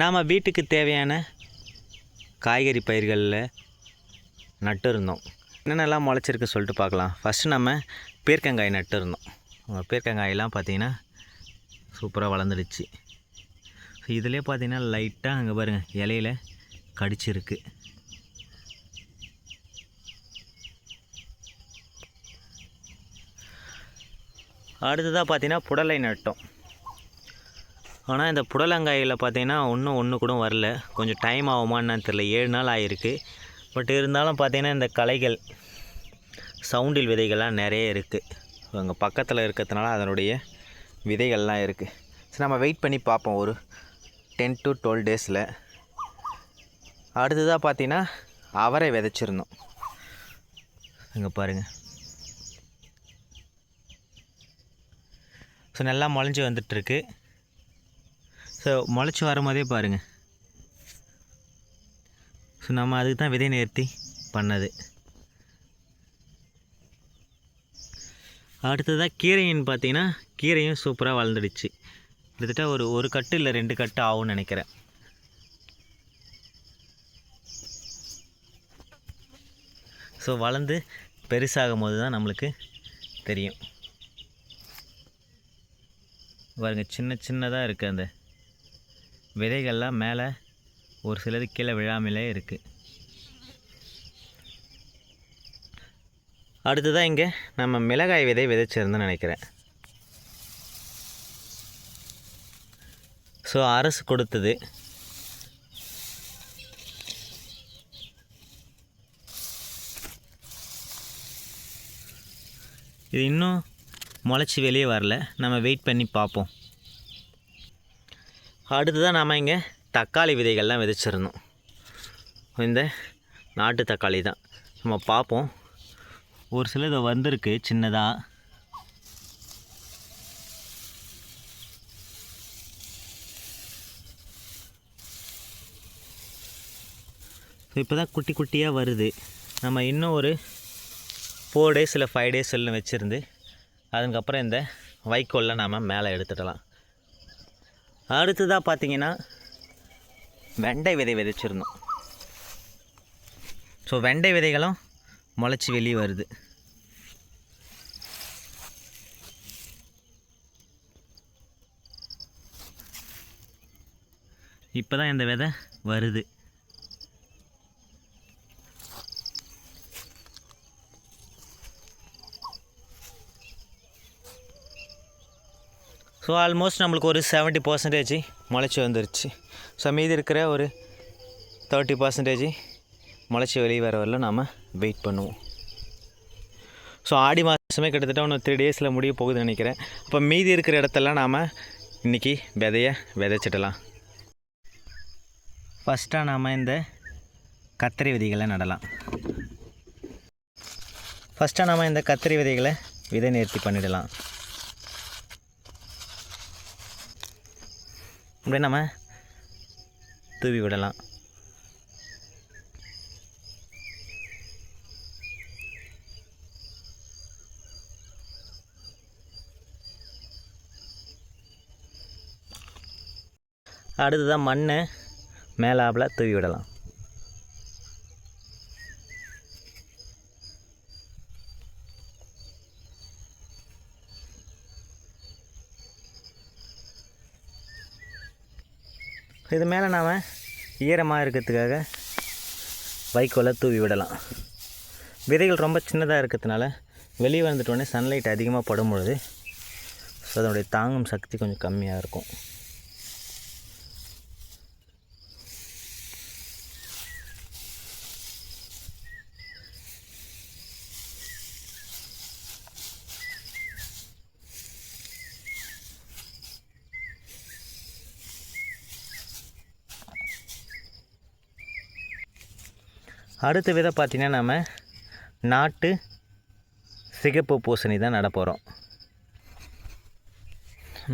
நாம் வீட்டுக்கு தேவையான காய்கறி பயிர்களில் நட்டு இருந்தோம். என்னென்னலாம் முளைச்சிருக்கு சொல்லிட்டு பார்க்கலாம். ஃபஸ்ட்டு நம்ம பீர்க்கங்காய் நட்டு இருந்தோம். பீர்க்கங்காயெல்லாம் பார்த்திங்கன்னா சூப்பராக வளர்ந்துடுச்சு. ஸோ இதிலே பார்த்தீங்கன்னா லைட்டாக அங்கே பாருங்கள் இலையில கடிச்சிருக்கு. அடுத்ததாக பார்த்தீங்கன்னா புடலை நட்டோம். ஆனால் இந்த புடலங்காயில் பார்த்தீங்கன்னா இன்னும் ஒன்று கூட வரல. கொஞ்சம் டைம் ஆகுமான்னு தெரியல. ஏழு நாள் ஆகிருக்கு பட் இருந்தாலும் பார்த்தீங்கன்னா இந்த கலைகள் சவுண்டில் விதைகள்லாம் நிறைய இருக்குது அங்கே பக்கத்தில் இருக்கிறதுனால அதனுடைய விதைகள்லாம் இருக்குது சரி நம்ம வெயிட் பண்ணி பார்ப்போம். ஒரு டென் டு டுவெல் டேஸில் அடுத்ததாக பார்த்தீங்கன்னா அவரை விதைச்சிருந்தோம். இங்கே பாருங்கள் ஸோ நல்லா முளைஞ்சி வந்துட்டுருக்கு. ஸோ முளைச்சி வரும்போதே பாருங்கள் ஸோ நம்ம அதுக்கு தான் விதை நேர்த்தி பண்ணது. அடுத்ததாக கீரைன்னு பார்த்தீங்கன்னா கீரையும் சூப்பராக வளர்ந்துடுச்சு. கிட்டத்தட்ட ஒரு ஒரு கட்டு இல்லை ரெண்டு கட்டு ஆகும்னு நினைக்கிறேன். ஸோ வளர்ந்து பெருசாகும் போது தான் நம்மளுக்கு தெரியும். பாருங்கள் சின்ன சின்னதாக இருக்குது அந்த விதைகள்லாம் மேலே ஒரு சிலது கீழே விழாமலே இருக்குது அடுத்ததாக இங்கே நம்ம மிளகாய் விதை விதைச்சிருந்தோன்னு நினைக்கிறேன். ஸோ அரசு கொடுத்தது. இது இன்னும் முளைச்சி வெளியே வரல. நம்ம வெயிட் பண்ணி பார்ப்போம். அடுத்ததாக நாம் இங்கே தக்காளி விதைகள்லாம் விதைச்சிருந்தோம் இந்த நாட்டு தக்காளி தான். நம்ம பார்ப்போம். ஒரு சிலது வந்திருக்கு சின்னதாக இப்போ தான் குட்டி குட்டியாக வருது. நம்ம இன்னும் ஒரு ஃபோர் டேஸ் இல்லை ஃபைவ் டேஸ் டேஸ்ன்னு வச்சுருந்து அதுக்கப்புறம் இந்த வைக்கோலில் நாம் மேலே எடுத்துடலாம். அடுத்ததாக பார்த்தீங்கன்னா வெண்டை விதை விதைச்சிருந்தோம். ஸோ வெண்டை விதைகளும் முளைச்சி வெளியே வருது. இப்போ தான் இந்த விதை வருது. ஸோ ஆல்மோஸ்ட் நம்மளுக்கு ஒரு செவன்ட்டி பர்சன்டேஜ் முளைச்சி வந்துருச்சு. ஸோ மீதி இருக்கிற ஒரு தேர்ட்டி பர்சன்டேஜ் முளைச்சி வெளியே வர வரல நாம் வெயிட் பண்ணுவோம். ஸோ ஆடி மாதமே கிட்டத்தட்ட ஒன்று த்ரீ டேஸில் முடிய போகுதுன்னு நினைக்கிறேன். அப்போ மீதி இருக்கிற இடத்தெல்லாம் நாம் இன்றைக்கி விதைய விதைச்சிடலாம். ஃபஸ்ட்டாக நாம் இந்த கத்திரி விதைகளை நடலாம். ஃபஸ்ட்டாக நாம் இந்த கத்திரி விதைகளை விதை நேர்த்தி பண்ணிடலாம். அப்படியே நம்ம தூவி விடலாம். அடுத்ததாக மண்ணை மேலாப்பில் தூவி விடலாம். இது மேலே நாம் ஈரமாக இருக்கிறதுக்காக வைக்கோலை தூவி விடலாம். விதைகள் ரொம்ப சின்னதாக இருக்கிறதுனால வெளியே வந்துட்டோடனே சன்லைட் அதிகமாக படும் பொழுது ஸோ அதனுடைய தாங்கும் சக்தி கொஞ்சம் கம்மியாக இருக்கும். அடுத்த விதை பார்த்திங்கன்னா நம்ம நாட்டு சிகப்பு பூசணி தான் நட போகிறோம்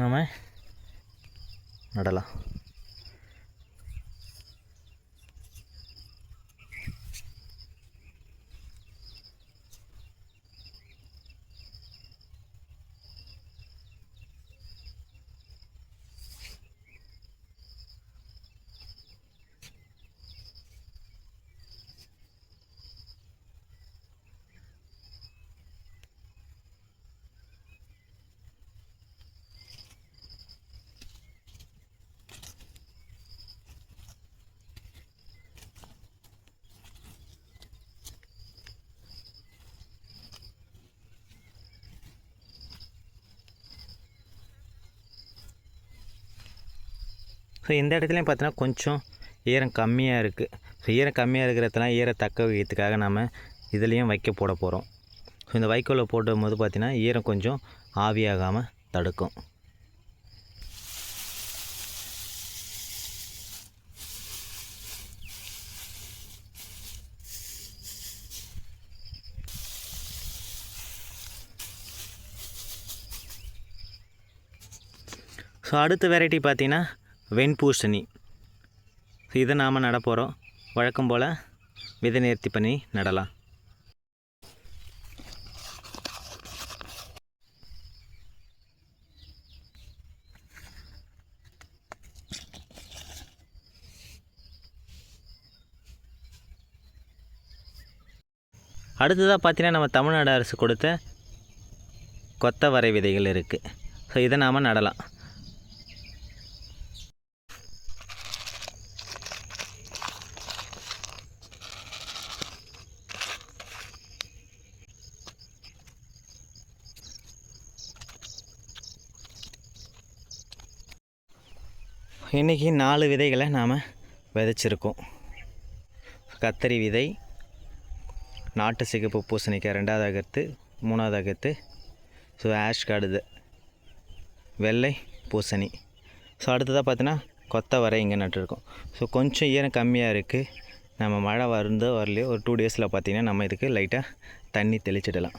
நம்ம நடலாம். ஸோ இந்த இடத்துலையும் பார்த்தீங்கன்னா கொஞ்சம் ஈரம் கம்மியாக இருக்குது ஸோ ஈரம் கம்மியாக இருக்கிறதெல்லாம் ஈர தக்க வைக்கிறதுக்காக நம்ம இதுலேயும் வைக்க போட போகிறோம் ஸோ இந்த வைக்கோலில் போடும்போது பார்த்திங்கன்னா ஈரம் கொஞ்சம் ஆவியாகாமல் தடுக்கும். ஸோ அடுத்த வெரைட்டி பார்த்தீங்கன்னா வெண்பூசணி. ஸோ இதை நாம் நட போகிறோம் வழக்கம் போல் விதை நேர்த்தி பண்ணி நடலாம். அடுத்ததாக பார்த்தீங்கன்னா நம்ம தமிழ்நாடு அரசு கொடுத்த கொத்தவரை விதைகள் இருக்குது ஸோ இதை நாம் நடலாம். இன்றைக்கி நாலு விதைகளை நாம் விதைச்சிருக்கோம். கத்தரி விதை நாட்டு சிகப்பு பூசணிக்காய் ரெண்டாவது அகத்து மூணாவது அகத்து ஸோ ஆஷ் காடுது வெள்ளை பூசணி. ஸோ அடுத்ததாக பார்த்தீங்கன்னா கொத்தவரை இங்கே நட்டுருக்கோம். ஸோ கொஞ்சம் ஈரம் கம்மியாக இருக்குது நம்ம மழை வருந்தோ வரலையோ ஒரு டூ டேஸில் பார்த்திங்கன்னா நம்ம இதுக்கு லைட்டாக தண்ணி தெளிச்சிடலாம்.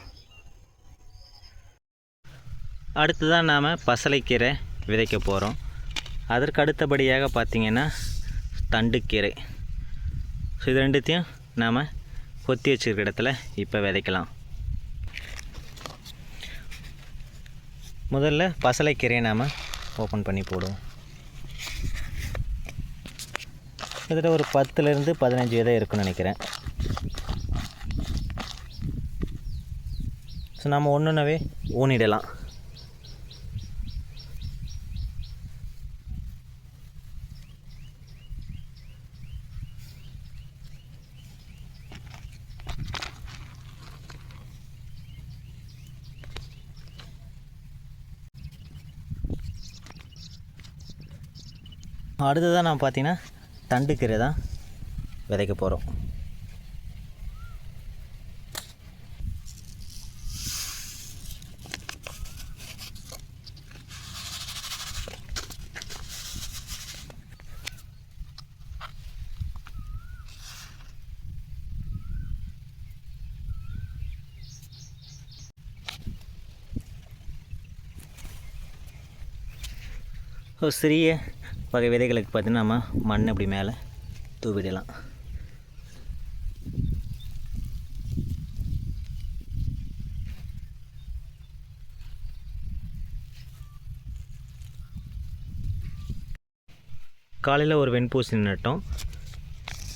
அடுத்ததாக நாம் பசலைக்கீரை விதைக்க போகிறோம் அதற்கு அடுத்தபடியாக பார்த்தீங்கன்னா தண்டுக்கீரை. ஸோ இது ரெண்டுத்தையும் நாம் கொத்தி வச்சிருக்க இடத்துல இப்போ விதைக்கலாம். முதல்ல பசலைக்கீரையை நாம் ஓப்பன் பண்ணி போடுவோம். கிட்டத்தட்ட ஒரு பத்துலேருந்து பதினஞ்சு விதை இருக்குன்னு நினைக்கிறேன். ஸோ நம்ம ஒன்றுனவே ஊனிடலாம். அடுத்ததாக நான் பார்த்தீங்கன்னா தண்டுக்கீரை தான் விதைக்க போகிறோம் ஒரு சிறிய வகை விதைகளுக்கு பார்த்தீங்கன்னா நம்ம மண் அப்படி மேலே தூவிடலாம். காலையில் ஒரு வெண்பூசணி நட்டோம்.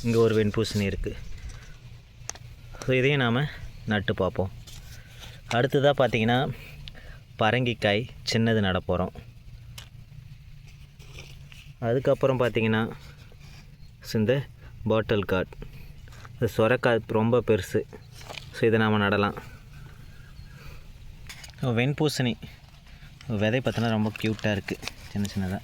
இங்கே ஒரு வெண்பூசணி இருக்குது ஸோ இதையும் நாம் நட்டு பார்ப்போம். அடுத்ததாக பார்த்தீங்கன்னா பரங்கிக்காய் சின்னது நட போகிறோம் அதுக்கப்புறம் பார்த்தீங்கன்னா இந்த பாட்டில் கார்ட் இது சொரக்காய் ரொம்ப பெருசு. ஸோ இதை நாம் நடலாம். வெண்பூசணி. விதை பார்த்தோன்னா ரொம்ப க்யூட்டாக இருக்குது சின்ன சின்னதாக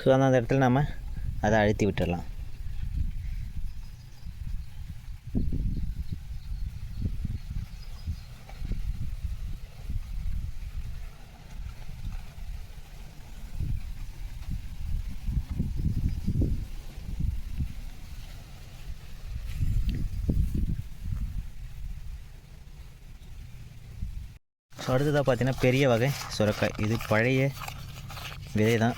ஸோ அந்த இடத்துல நம்ம அதை அழுத்தி விட்டுடலாம் ஸோ அடுத்ததாக பார்த்தீங்கன்னா பெரிய வகை சுரக்காய். இது பழைய விதை தான்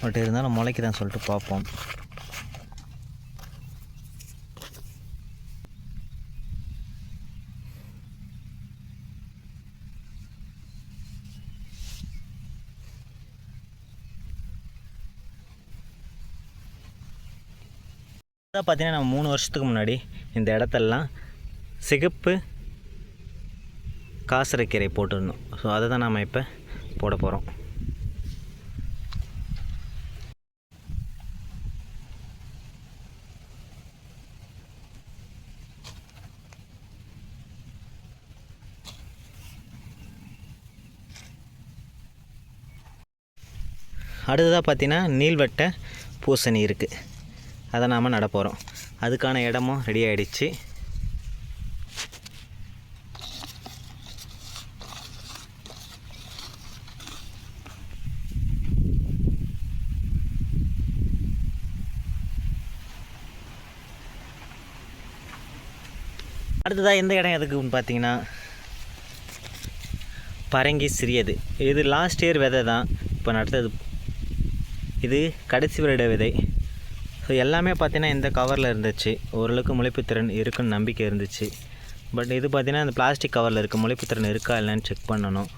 பட் இருந்தாலும் முளைக்குதான் சொல்லிட்டு பார்ப்போம். அதான் பார்த்தீங்கன்னா நம்ம மூணு வருஷத்துக்கு முன்னாடி இந்த இடத்தெல்லாம் சிகப்பு காசரைக்கீரை போட்டுடணும் ஸோ அதை தான் நாம் இப்போ போட போகிறோம் அடுத்ததாக பார்த்தீங்கன்னா நீள்வட்ட பூசணி இருக்குது அதை நாம் நடப்போகிறோம் அதுக்கான இடமும் ரெடி ஆகிடுச்சு அடுத்ததாக எந்த இடம் எதுக்குன்னு பார்த்தீங்கன்னா பரங்கி சிறியது. இது லாஸ்ட் இயர் விதை தான் இப்போ நடத்தது இது கடைசி வருட விதை. ஸோ எல்லாமே பார்த்தீங்கன்னா இந்த கவரில் இருந்துச்சு. ஓரளவுக்கு முளைப்பு திறன் இருக்குன்னு நம்பிக்கை இருந்துச்சு. பட் இது பார்த்திங்கன்னா இந்த பிளாஸ்டிக் கவரில் இருக்க முளைப்பு திறன் இருக்கா இல்லைன்னு செக் பண்ணணும்.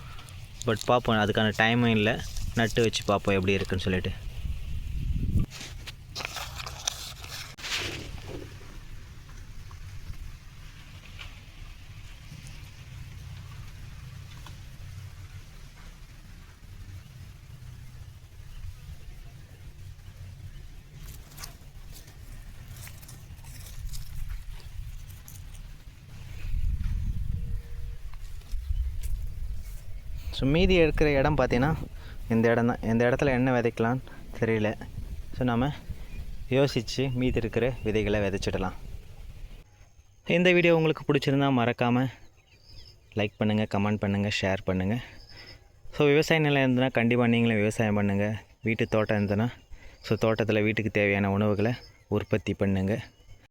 பட் பார்ப்போம் அதுக்கான டைமும் இல்லை நட்டு வச்சு பார்ப்போம் எப்படி இருக்குன்னு சொல்லிட்டு. ஸோ மீதி இருக்கிற இடம் பார்த்தீங்கன்னா இந்த இடம் தான். இந்த இடத்துல என்ன விதைக்கலான்னு தெரியல. ஸோ நாம் யோசித்து மீதி இருக்கிற விதைகளை விதைச்சிடலாம். இந்த வீடியோ உங்களுக்கு பிடிச்சிருந்தா மறக்காமல் லைக் பண்ணுங்கள் கமெண்ட் பண்ணுங்கள் ஷேர் பண்ணுங்கள் ஸோ விவசாய நிலம் இருந்ததுன்னா கண்டிப்பாக நீங்களும் விவசாயம் பண்ணுங்கள் வீட்டு தோட்டம் இருந்ததுன்னா ஸோ தோட்டத்தில் வீட்டுக்கு தேவையான உணவுகளை உற்பத்தி பண்ணுங்கள்